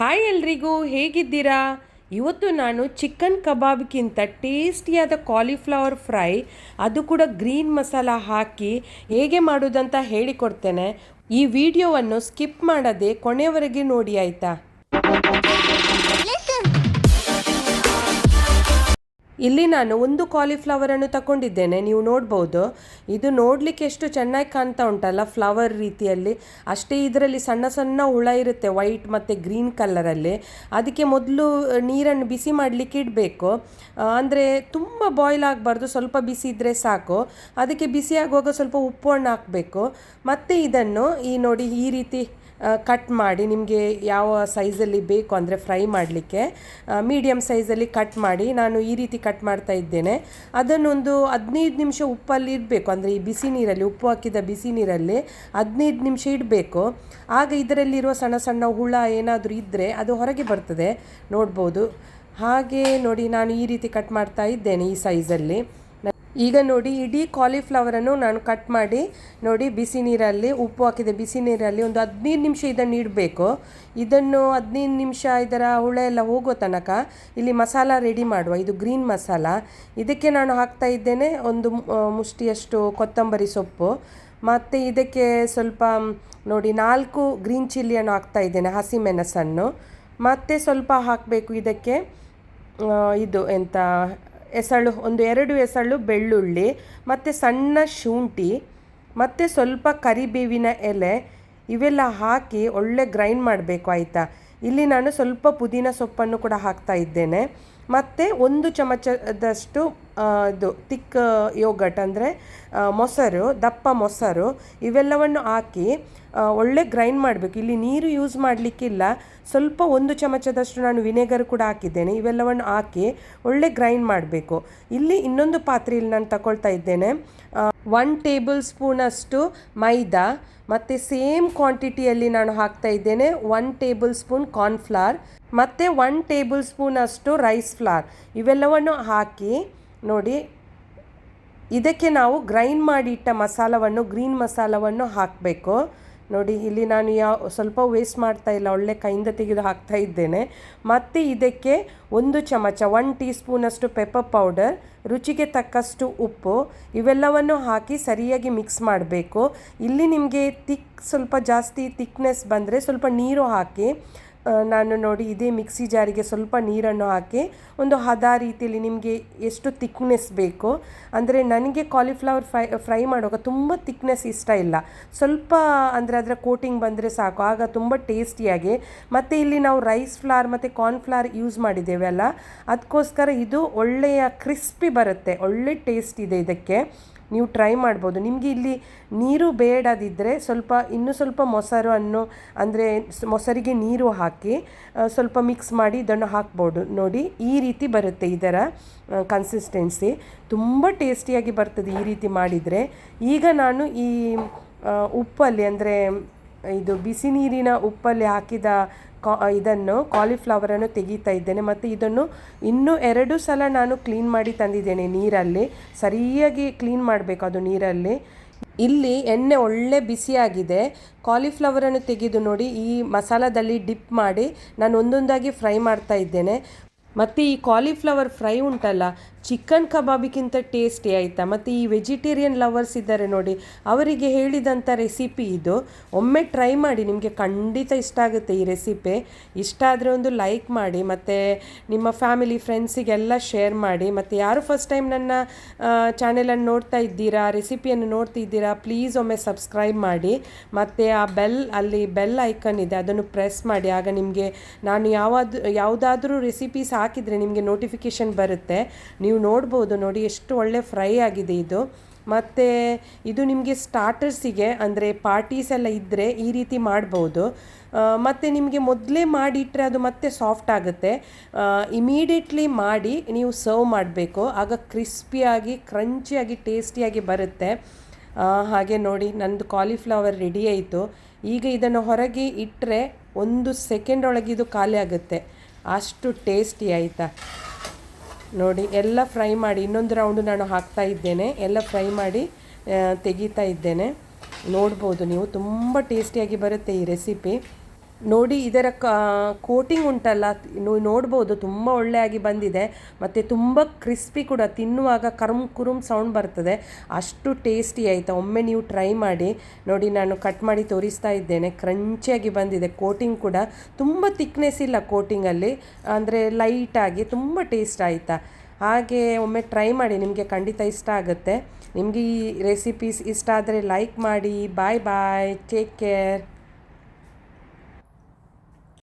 Hi ಎಲ್ರಿಗೂ, ಹೇಗಿದ್ದೀರಾ? ಇವತ್ತು ನಾನು ಚಿಕನ್ ಕಬಾಬ್ಗಿಂತ ಟೇಸ್ಟಿಯಾದ ಕಾಲಿಫ್ಲವರ್ ಫ್ರೈ ಅದು ಕೂಡ ಗ್ರೀನ್ ಮಸಾಲ ಹಾಕಿ ಹೇಗೆ ಮಾಡೋದಂತ ಹೇಳಿಕೊಡ್ತೇನೆ. ಈ ವಿಡಿಯೋವನ್ನು ಸ್ಕಿಪ್ ಮಾಡದೆ ಕೊನೆಯವರೆಗೆ ನೋಡಿ, ಆಯಿತಾ? ಇಲ್ಲಿ ನಾನು ಒಂದು ಕಾಲಿಫ್ಲವರನ್ನು ತಗೊಂಡಿದ್ದೇನೆ ನೀವು ನೋಡ್ಬೋದು. ಇದು ನೋಡಲಿಕ್ಕೆ ಎಷ್ಟು ಚೆನ್ನಾಗಿ ಕಾಣ್ತಾ ಉಂಟಲ್ಲ ಫ್ಲವರ್ ರೀತಿಯಲ್ಲಿ. ಅಷ್ಟೇ ಇದರಲ್ಲಿ ಸಣ್ಣ ಸಣ್ಣ ಹುಳ ಇರುತ್ತೆ ವೈಟ್ ಮತ್ತು ಗ್ರೀನ್ ಕಲರಲ್ಲಿ ಅದಕ್ಕೆ ಮೊದಲು ನೀರನ್ನು ಬಿಸಿ ಮಾಡಲಿಕ್ಕೆ ಇಡಬೇಕು. ಅಂದರೆ ತುಂಬ ಬಾಯ್ಲ್ ಆಗಬಾರ್ದು, ಸ್ವಲ್ಪ ಬಿಸಿ ಇದ್ದರೆ ಸಾಕು. ಅದಕ್ಕೆ ಬಿಸಿ ಆಗುವಾಗ ಸ್ವಲ್ಪ ಉಪ್ಪು ಹಣ್ಣು ಹಾಕಬೇಕು. ಮತ್ತು ಇದನ್ನು ಈ ನೋಡಿ ಈ ರೀತಿ ಕಟ್ ಮಾಡಿ ನಿಮಗೆ ಯಾವ ಸೈಜಲ್ಲಿ ಬೇಕು ಅಂದರೆ ಫ್ರೈ ಮಾಡಲಿಕ್ಕೆ ಮೀಡಿಯಮ್ ಸೈಜಲ್ಲಿ ಕಟ್ ಮಾಡಿ ನಾನು ಈ ರೀತಿ ಕಟ್ ಮಾಡ್ತಾ ಇದ್ದೇನೆ. ಅದನ್ನೊಂದು ಹದಿನೈದು ನಿಮಿಷ ಉಪ್ಪಲ್ಲಿ ಇಡಬೇಕು. ಅಂದರೆ ಈ ಬಿಸಿ ನೀರಲ್ಲಿ, ಉಪ್ಪು ಹಾಕಿದ ಬಿಸಿ ನೀರಲ್ಲಿ ಹದಿನೈದು ನಿಮಿಷ ಇಡಬೇಕು. ಆಗ ಇದರಲ್ಲಿರುವ ಸಣ್ಣ ಸಣ್ಣ ಹುಳ ಏನಾದರೂ ಇದ್ದರೆ ಅದು ಹೊರಗೆ ಬರ್ತದೆ. ನೋಡ್ಬೋದು. ಹಾಗೆ ನೋಡಿ ನಾನು ಈ ರೀತಿ ಕಟ್ ಮಾಡ್ತಾ ಇದ್ದೇನೆ ಈ ಸೈಜಲ್ಲಿ ಈಗ ನೋಡಿ ಇಡೀ ಕಾಲಿಫ್ಲವರನ್ನು ನಾನು ಕಟ್ ಮಾಡಿ, ನೋಡಿ ಬಿಸಿ ನೀರಲ್ಲಿ ಉಪ್ಪು ಹಾಕಿದೆ, ಬಿಸಿ ನೀರಲ್ಲಿ ಒಂದು ಹದಿನೈದು ನಿಮಿಷ ಇದನ್ನು ಇಡಬೇಕು. ಇದನ್ನು ಹದಿನೈದು ನಿಮಿಷ ಇದರ ಹುಳೆ ಎಲ್ಲ ಹೋಗೋ ತನಕ ಇಲ್ಲಿ ಮಸಾಲ ರೆಡಿ ಮಾಡುವ, ಇದು ಗ್ರೀನ್ ಮಸಾಲ. ಇದಕ್ಕೆ ನಾನು ಹಾಕ್ತಾ ಇದ್ದೇನೆ ಒಂದು ಮುಷ್ಟಿಯಷ್ಟು ಕೊತ್ತಂಬರಿ ಸೊಪ್ಪು. ಮತ್ತು ಇದಕ್ಕೆ ಸ್ವಲ್ಪ ನೋಡಿ ನಾಲ್ಕು ಗ್ರೀನ್ ಚಿಲ್ಲಿಯನ್ನು ಹಾಕ್ತಾ ಇದ್ದೇನೆ ಹಸಿಮೆಣಸನ್ನು ಮತ್ತು ಸ್ವಲ್ಪ ಹಾಕಬೇಕು ಇದಕ್ಕೆ ಇದು ಎಂತ ಎಸಳು ಒಂದು ಎರಡು ಎಸಳು ಬೆಳ್ಳುಳ್ಳಿ, ಮತ್ತು ಸಣ್ಣ ಶುಂಠಿ, ಮತ್ತು ಸ್ವಲ್ಪ ಕರಿಬೇವಿನ ಎಲೆ, ಇವೆಲ್ಲ ಹಾಕಿ ಒಳ್ಳೆ ಗ್ರೈಂಡ್ ಮಾಡಬೇಕು, ಆಯಿತಾ? ಇಲ್ಲಿ ನಾನು ಸ್ವಲ್ಪ ಪುದೀನ ಸೊಪ್ಪನ್ನು ಕೂಡ ಹಾಕ್ತಾ ಇದ್ದೇನೆ. ಮತ್ತು ಒಂದು ಚಮಚದಷ್ಟು ಇದು ತಿಕ್ ಯೋಗಟ್ ಅಂದರೆ ಮೊಸರು, ದಪ್ಪ ಮೊಸರು, ಇವೆಲ್ಲವನ್ನು ಹಾಕಿ ಒಳ್ಳೆ ಗ್ರೈಂಡ್ ಮಾಡಬೇಕು. ಇಲ್ಲಿ ನೀರು ಯೂಸ್ ಮಾಡಲಿಕ್ಕಿಲ್ಲ. ಸ್ವಲ್ಪ ಒಂದು ಚಮಚದಷ್ಟು ನಾನು ವಿನೆಗರ್ ಕೂಡ ಹಾಕಿದ್ದೇನೆ. ಇವೆಲ್ಲವನ್ನು ಹಾಕಿ ಒಳ್ಳೆ ಗ್ರೈಂಡ್ ಮಾಡಬೇಕು. ಇಲ್ಲಿ ಇನ್ನೊಂದು ಪಾತ್ರೆಯಲ್ಲಿ ನಾನು ತಗೊಳ್ತಾ ಇದ್ದೇನೆ. ಒನ್ ಟೇಬಲ್ ಸ್ಪೂನಷ್ಟು ಮೈದಾ. ಮತ್ತು ಸೇಮ್ ಕ್ವಾಂಟಿಟಿಯಲ್ಲಿ ನಾನು ಹಾಕ್ತಾ ಇದ್ದೇನೆ. ಒನ್ ಟೇಬಲ್ ಸ್ಪೂನ್ ಕಾರ್ನ್ಫ್ಲವರ್ ಮತ್ತು ಒನ್ ಟೇಬಲ್ ಸ್ಪೂನಷ್ಟು ರೈಸ್ ಫ್ಲಾರ್ ಇವೆಲ್ಲವನ್ನು ಹಾಕಿ ನೋಡಿ, ಇದಕ್ಕೆ ನಾವು ಗ್ರೈಂಡ್ ಮಾಡಿಟ್ಟ ಮಸಾಲವನ್ನು ಗ್ರೀನ್ ಮಸಾಲವನ್ನು ಹಾಕಬೇಕು. ನೋಡಿ, ಇಲ್ಲಿ ನಾನು ಯಾವ ಸ್ವಲ್ಪ ವೇಸ್ಟ್ ಮಾಡ್ತಾ ಇಲ್ಲ, ಒಳ್ಳೆ ಕೈಯಿಂದ ತೆಗೆದು ಹಾಕ್ತಾ ಇದ್ದೇನೆ. ಮತ್ತು ಇದಕ್ಕೆ ಒಂದು ಚಮಚ ಒನ್ ಟೀ ಸ್ಪೂನಷ್ಟು ಪೆಪ್ಪರ್ ಪೌಡರ್ ರುಚಿಗೆ ತಕ್ಕಷ್ಟು ಉಪ್ಪು, ಇವೆಲ್ಲವನ್ನು ಹಾಕಿ ಸರಿಯಾಗಿ ಮಿಕ್ಸ್ ಮಾಡಬೇಕು. ಇಲ್ಲಿ ನಿಮಗೆ ತಿಕ್ ಸ್ವಲ್ಪ ಜಾಸ್ತಿ ತಿಕ್ನೆಸ್ ಬಂದರೆ ಸ್ವಲ್ಪ ನೀರು ಹಾಕಿ ನಾನು ನೋಡಿ ಇದೇ ಮಿಕ್ಸಿ ಜಾರಿಗೆ ಸ್ವಲ್ಪ ನೀರನ್ನು ಹಾಕಿ ಒಂದು ಹದ ರೀತಿಯಲ್ಲಿ ನಿಮಗೆ ಎಷ್ಟು ತಿಕ್ನೆಸ್ ಬೇಕು. ಅಂದರೆ ನನಗೆ ಕಾಲಿಫ್ಲವರ್ ಫ್ರೈ ಫ್ರೈ ಮಾಡುವಾಗ ತುಂಬ ತಿಕ್ನೆಸ್ ಇಷ್ಟ ಇಲ್ಲ. ಸ್ವಲ್ಪ ಅಂದರೆ ಅದರ ಕೋಟಿಂಗ್ ಬಂದರೆ ಸಾಕು. ಆಗ ತುಂಬ ಟೇಸ್ಟಿಯಾಗಿ ಮತ್ತು ಇಲ್ಲಿ ನಾವು ರೈಸ್ ಫ್ಲಾರ್ ಮತ್ತು ಕಾರ್ನ್ಫ್ಲಾರ್ ಯೂಸ್ ಮಾಡಿದ್ದೇವೆ ಅಲ್ಲ. ಅದಕ್ಕೋಸ್ಕರ ಇದು ಒಳ್ಳೆಯ ಕ್ರಿಸ್ಪಿ ಬರುತ್ತೆ. ಒಳ್ಳೆ ಟೇಸ್ಟ್ ಇದೆ ಇದಕ್ಕೆ. ನೀವು ಟ್ರೈ ಮಾಡ್ಬೋದು. ನಿಮಗೆ ಇಲ್ಲಿ ನೀರು ಬೇಡದಿದ್ದರೆ ಸ್ವಲ್ಪ, ಇನ್ನೂ ಸ್ವಲ್ಪ ಮೊಸರು ಅನ್ನು, ಅಂದರೆ ಮೊಸರಿಗೆ ನೀರು ಹಾಕಿ ಸ್ವಲ್ಪ ಮಿಕ್ಸ್ ಮಾಡಿ ಇದನ್ನು ಹಾಕ್ಬೋದು. ನೋಡಿ, ಈ ರೀತಿ ಬರುತ್ತೆ ಇದರ ಕನ್ಸಿಸ್ಟೆನ್ಸಿ ತುಂಬ ಟೇಸ್ಟಿಯಾಗಿ ಬರ್ತದೆ ಈ ರೀತಿ ಮಾಡಿದರೆ. ಈಗ ನಾನು ಈ ಉಪ್ಪಲ್ಲಿ, ಅಂದರೆ ಇದು ಬಿಸಿ ನೀರಿನ ಉಪ್ಪಲ್ಲಿ ಹಾಕಿದ ಕಾ ಇದನ್ನು ಕಾಲಿಫ್ಲವರನ್ನು ತೆಗೀತಾ ಇದ್ದೇನೆ. ಮತ್ತು ಇದನ್ನು ಇನ್ನೂ ಎರಡು ಸಲ ನಾನು ಕ್ಲೀನ್ ಮಾಡಿ ತಂದಿದ್ದೇನೆ ನೀರಲ್ಲಿ. ಸರಿಯಾಗಿ ಕ್ಲೀನ್ ಮಾಡಬೇಕು ಅದು ನೀರಲ್ಲಿ. ಇಲ್ಲಿ ಎಣ್ಣೆ ಒಳ್ಳೆ ಬಿಸಿಯಾಗಿದೆ. ಕಾಲಿಫ್ಲವರನ್ನು ತೆಗೆದು ನೋಡಿ ಈ ಮಸಾಲದಲ್ಲಿ ಡಿಪ್ ಮಾಡಿ ನಾನು ಒಂದೊಂದಾಗಿ ಫ್ರೈ ಮಾಡ್ತಾ ಇದ್ದೇನೆ. ಮತ್ತು ಈ ಕಾಲಿಫ್ಲವರ್ ಫ್ರೈ ಉಂಟಲ್ಲ ಚಿಕನ್ ಕಬಾಬಿಗಿಂತ ಟೇಸ್ಟಿ ಆಯಿತಾ? ಮತ್ತು ಈ ವೆಜಿಟೇರಿಯನ್ ಲವರ್ಸ್ ಇದ್ದಾರೆ ನೋಡಿ, ಅವರಿಗೆ ಹೇಳಿದಂಥ ರೆಸಿಪಿ ಇದು. ಒಮ್ಮೆ ಟ್ರೈ ಮಾಡಿ, ನಿಮಗೆ ಖಂಡಿತ ಇಷ್ಟ ಆಗುತ್ತೆ ಈ ರೆಸಿಪಿ ಇಷ್ಟ ಆದರೆ ಒಂದು ಲೈಕ್ ಮಾಡಿ, ಮತ್ತು ನಿಮ್ಮ ಫ್ಯಾಮಿಲಿ ಫ್ರೆಂಡ್ಸಿಗೆಲ್ಲ ಶೇರ್ ಮಾಡಿ, ಮತ್ತು ಯಾರು ಫಸ್ಟ್ ಟೈಮ್ ನನ್ನ ಚಾನೆಲನ್ನು ನೋಡ್ತಾ ಇದ್ದೀರಾ ರೆಸಿಪಿಯನ್ನು ನೋಡ್ತಿದ್ದೀರಾ ಪ್ಲೀಸ್ ಒಮ್ಮೆ ಸಬ್ಸ್ಕ್ರೈಬ್ ಮಾಡಿ. ಮತ್ತು ಆ ಬೆಲ್ ಅಲ್ಲಿ ಬೆಲ್ ಐಕನ್ ಇದೆ, ಅದನ್ನು ಪ್ರೆಸ್ ಮಾಡಿ. ಆಗ ನಿಮಗೆ ನಾನು ಯಾವ ಯಾವುದಾದ್ರೂ ರೆಸಿಪೀಸ್ ಹಾಕಿದರೆ ನಿಮಗೆ ನೋಟಿಫಿಕೇಷನ್ ಬರುತ್ತೆ. ನೀವು ನೋಡ್ಬೋದು ನೋಡಿ ಎಷ್ಟು ಒಳ್ಳೆ ಫ್ರೈ ಆಗಿದೆ ಇದು. ಮತ್ತು ಇದು ನಿಮಗೆ ಸ್ಟಾರ್ಟರ್ಸಿಗೆ ಅಂದರೆ ಪಾರ್ಟೀಸ್ ಎಲ್ಲ ಇದ್ದರೆ ಈ ರೀತಿ ಮಾಡ್ಬೋದು. ಮತ್ತು ನಿಮಗೆ ಮೊದಲೇ ಮಾಡಿಟ್ಟರೆ ಅದು ಮತ್ತೆ ಸಾಫ್ಟ್ ಆಗುತ್ತೆ. ಇಮಿಡಿಯೇಟ್ಲಿ ಮಾಡಿ ನೀವು ಸರ್ವ್ ಮಾಡಬೇಕು. ಆಗ ಕ್ರಿಸ್ಪಿಯಾಗಿ ಕ್ರಂಚಿಯಾಗಿ ಟೇಸ್ಟಿಯಾಗಿ ಬರುತ್ತೆ. ಹಾಗೆ ನೋಡಿ ನಂದು ಕಾಲಿಫ್ಲವರ್ ರೆಡಿ ಆಯಿತು. ಈಗ ಇದನ್ನು ಹೊರಗೆ ಇಟ್ಟರೆ ಒಂದು ಸೆಕೆಂಡ್ ಒಳಗೆ ಇದು ಖಾಲಿ ಆಗುತ್ತೆ. ಅಷ್ಟು ಟೇಸ್ಟಿ ಆಯಿತಾ? ನೋಡಿ, ಎಲ್ಲ ಫ್ರೈ ಮಾಡಿ, ಇನ್ನೊಂದು ರೌಂಡು ನಾನು ಹಾಕ್ತಾ ಇದ್ದೇನೆ. ಎಲ್ಲ ಫ್ರೈ ಮಾಡಿ ತೆಗಿತಾ ಇದ್ದೇನೆ. ನೋಡ್ಬೋದು ನೀವು, ತುಂಬ ಟೇಸ್ಟಿಯಾಗಿ ಬರುತ್ತೆ ಈ ರೆಸಿಪಿ ನೋಡಿ ಇದರ ಕೋಟಿಂಗ್ ಉಂಟಲ್ಲ ನೋಡ್ಬೋದು, ತುಂಬ ಒಳ್ಳೆಯಾಗಿ ಬಂದಿದೆ. ಮತ್ತು ತುಂಬ ಕ್ರಿಸ್ಪಿ ಕೂಡ, ತಿನ್ನುವಾಗ ಕರುಮ್ ಕುರುಮ್ ಸೌಂಡ್ ಬರ್ತದೆ. ಅಷ್ಟು ಟೇಸ್ಟಿ ಆಯಿತಾ. ಒಮ್ಮೆ ನೀವು ಟ್ರೈ ಮಾಡಿ, ನೋಡಿ ನಾನು ಕಟ್ ಮಾಡಿ ತೋರಿಸ್ತಾ ಇದ್ದೇನೆ. ಕ್ರಂಚಿಯಾಗಿ ಬಂದಿದೆ ಕೋಟಿಂಗ್ ಕೂಡ. ತುಂಬ ತಿಕ್ನೆಸ್ ಇಲ್ಲ ಕೋಟಿಂಗಲ್ಲಿ ಅಂದರೆ ಲೈಟಾಗಿ ತುಂಬ ಟೇಸ್ಟ್ ಆಯಿತಾ. ಹಾಗೆ ಒಮ್ಮೆ ಟ್ರೈ ಮಾಡಿ, ನಿಮಗೆ ಖಂಡಿತ ಇಷ್ಟ ಆಗುತ್ತೆ. ನಿಮಗೆ ಈ ರೆಸಿಪೀಸ್ ಇಷ್ಟ ಆದರೆ ಲೈಕ್ ಮಾಡಿ. ಬಾಯ್ ಬಾಯ್ ಟೇಕ್ ಕೇರ್